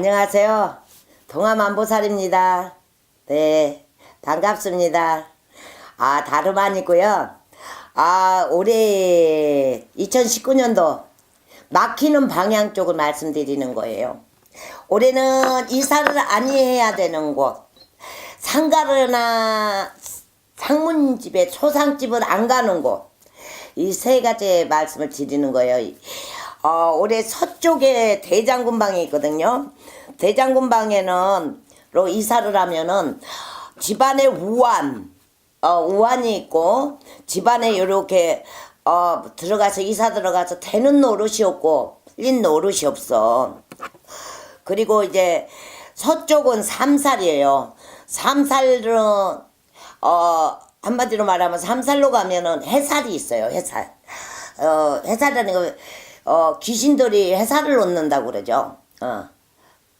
안녕하세요. 동아만보살입니다. 네, 반갑습니다. 아, 다름 아니고요. 아, 올해 2019년도 막히는 방향 쪽을 말씀드리는 거예요. 올해는 이사를 아니해야 되는 곳, 상가르나 상문집에 초상집을 안 가는 곳, 이 세 가지 말씀을 드리는 거예요. 어, 올해 서쪽에 대장군방이 있거든요. 대장군방에는 로 이사를 하면은 집안에 우환, 어, 우환이 있고 집안에 이렇게 어, 들어가서 이사 들어가서 되는 노릇이 없고 풀린 노릇이 없어. 그리고 이제 서쪽은 삼살이에요. 삼살은 어 한마디로 말하면 삼살로 가면은 해살이 있어요. 해살. 어 해살이라는 거 어, 귀신들이 해살을 놓는다고 그러죠. 어.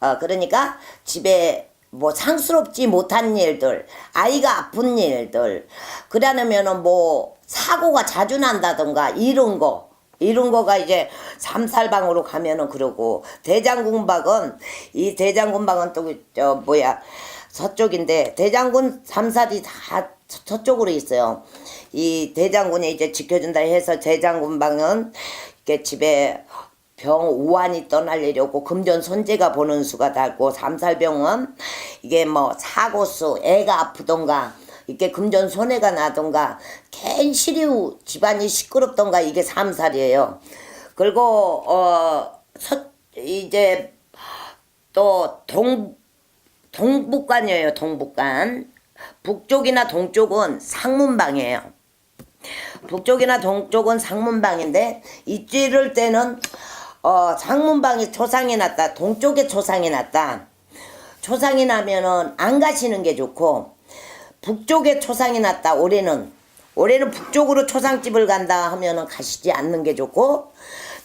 어, 그러니까 집에 뭐 상스럽지 못한 일들, 아이가 아픈 일들, 그러려면은 뭐 사고가 자주 난다던가 이런 거, 이런 거가 이제 삼살방으로 가면은 그러고 대장군박은 이 대장군박은 또 저 뭐야 서쪽인데 대장군 삼살이 다 저- 저쪽으로 있어요. 이 대장군이 이제 지켜준다 해서 대장군방은 이렇게 집에 병 우환이 떠날 일이 없고 금전 손재가 보는 수가 닿고 삼살병은 이게 뭐 사고수 애가 아프던가 이렇게 금전 손해가 나던가 괜시리 집안이 시끄럽던가 이게 삼살이에요. 그리고 어 서, 이제 또 동 동북관이에요. 동북관. 북쪽이나 동쪽은 상문방이에요. 북쪽이나 동쪽은 상문방인데 이찌를 때는 어 상문방이 초상이 났다. 동쪽에 초상이 났다. 초상이 나면은 안 가시는 게 좋고 북쪽에 초상이 났다. 올해는 올해는 북쪽으로 초상집을 간다 하면은 가시지 않는 게 좋고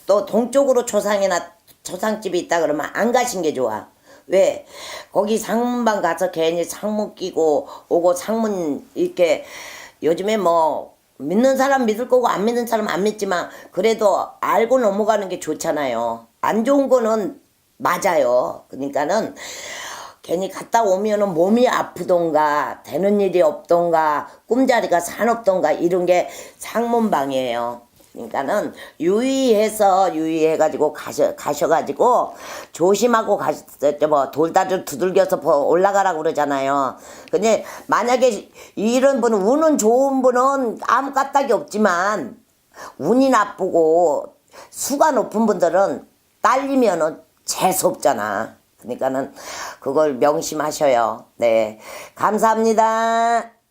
또 동쪽으로 초상이 났 초상집이 있다 그러면 안 가신 게 좋아. 왜? 거기 상문방 가서 괜히 상문 끼고 오고 상문 이렇게 요즘에 뭐 믿는 사람 믿을 거고 안 믿는 사람 안 믿지만 그래도 알고 넘어가는 게 좋잖아요. 안 좋은 거는 맞아요. 그러니까는 괜히 갔다 오면은 몸이 아프던가 되는 일이 없던가 꿈자리가 산없던가 이런 게 상문방이에요. 그러니까는 유의해서 유의해가지고 가셔 가셔가지고 조심하고 가서 뭐 돌다리를 두들겨서 버- 올라가라고 그러잖아요. 근데 만약에 이런 분은 운은 좋은 분은 아무 까딱이 없지만 운이 나쁘고 수가 높은 분들은 딸리면은 재수 없잖아. 그러니까는 그걸 명심하셔요. 네. 감사합니다.